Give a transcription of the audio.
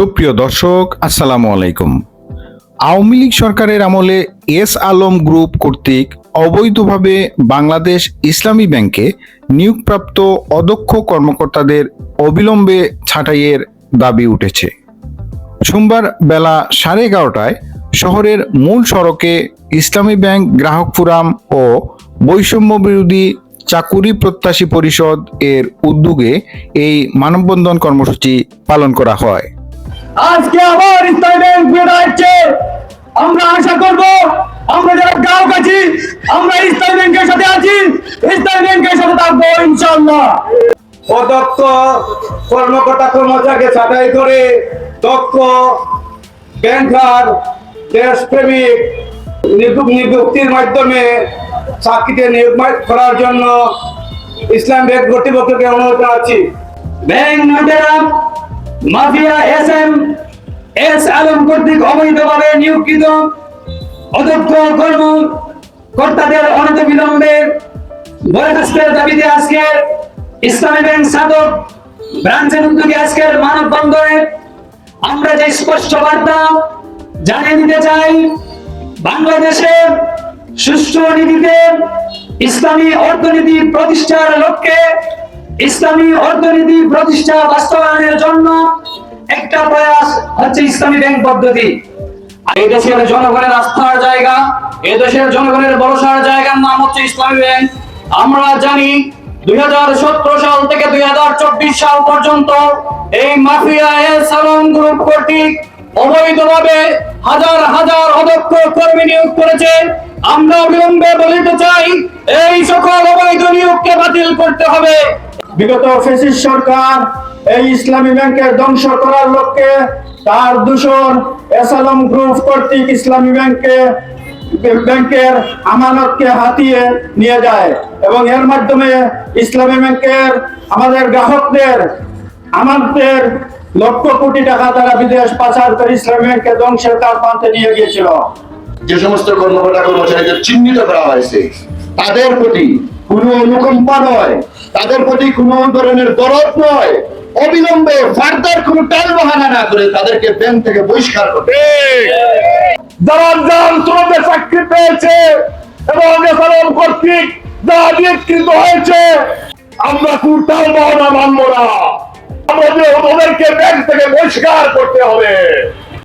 সুপ্রিয় দর্শক, আসসালামু আলাইকুম। আওয়ামী লীগ সরকারের আমলে এস আলম গ্রুপ কর্তৃক অবৈধভাবে বাংলাদেশ ইসলামী ব্যাংকে নিয়োগপ্রাপ্ত অদক্ষ কর্মকর্তাদের অবিলম্বে ছাঁটাইয়ের দাবি উঠেছে। সোমবার বেলা সাড়ে এগারোটায় শহরের মূল সড়কে ইসলামী ব্যাংক, গ্রাহক ফোরাম ও বৈষম্য বিরোধী চাকুরি প্রত্যাশী পরিষদ এর উদ্যোগে এই মানববন্ধন কর্মসূচি পালন করা হয়। আজকে আবার ইসলামী ব্যাংক আসছে আমরা আশা করব আমরা যারা গ্রাহক আছি আমরা ইসলামী ব্যাংকের সাথে আছি ইসলামী ব্যাংকের সাথে থাকব ইনশাআল্লাহ। অদক্ষ কর্মকর্তা কর্মচারীকে ছাঁটাই করে দক্ষ ব্যাংকার দেশপ্রেমিক নিযুক নিযুক্তির মাধ্যমে চাকরিতে নিয়োগ করার জন্য ইসলাম ব্যাংক কর্তৃপক্ষকে অনুরোধ জানাচ্ছি। Bank mafia S M S Alam কর্তৃক অবৈধভাবে নিয়োগকৃত অদক্ষ কর্ম কর্তাদের অনন্ত বিলম্বে বরখাস্তের দাবিতে আজকে ইসলামী ব্যাংক সাধক ব্রাঞ্চের উদ্যোগে আজকের মানববন্ধনে আমরা যে স্পষ্ট বার্তা জানিয়ে দিতে চাই, বাংলাদেশে সুষ্ঠু নীতিতে ইসলামী অর্থনীতি প্রতিষ্ঠার লক্ষ্যে ইসলামী অর্থনীতি প্রতিষ্ঠা বাস্তবায়নের জন্য একটা প্রয়াস হচ্ছে ইসলামী ব্যাংক পদ্ধতি। এই দেশের জনগণের আস্থার জায়গা, এই দেশের জনগণের ভরসার জায়গার নাম হচ্ছে ইসলামী ব্যাংক। আমরা জানি দুই হাজার সতেরো সাল থেকে দুই হাজার চব্বিশ সাল পর্যন্ত এই মাফিয়া এ সালন গ্রুপ কর্তৃক অবৈধভাবে হাজার হাজার অদক্ষ কর্মী নিয়োগ করেছে। আমরা অবিলম্বে বলিতে চাই, এই বাতিল করতে হবে। বিগত ফেসিস সরকার এই ইসলামী ব্যাংকের ধ্বংস করার লক্ষ্যে তার দূষণ এসালম গ্রুপ কর্তৃক ইসলামী ব্যাংকে, ব্যাংকের আমানতকে হাতিয়ে নিয়ে যায় এবং এর মাধ্যমে ইসলামী ব্যাংকের আমাদের গ্রাহকদের আমাদের লক্ষ কোটি টাকা তারা বিদেশ পাচার করে ইসলামী ব্যাংকের ধ্বংসের কার প্রান্তে নিয়ে গিয়েছিল। যে সমস্ত কর্মকর্তা কর্মচারীদের চিহ্নিত করা হয়েছে, তাদের প্রতি কোনো অনুকম্পা নয়। তাদের প্রতি কোনো ধরনের দরদ নয়। অবিলম্বে ফার্দার কোনো টাল বাহানা না করে তাদেরকে ব্যাংক থেকে বহিষ্কার করতে যারা যান শ্রমে চাকরি পেয়েছে এবং এসালম কর্তৃক যারা নিয়োগকৃত হয়েছে, আমরা কুর্তাল মহনা মানব না। আমাদের ওদেরকে ব্যাংক থেকে বহিষ্কার করতে হবে।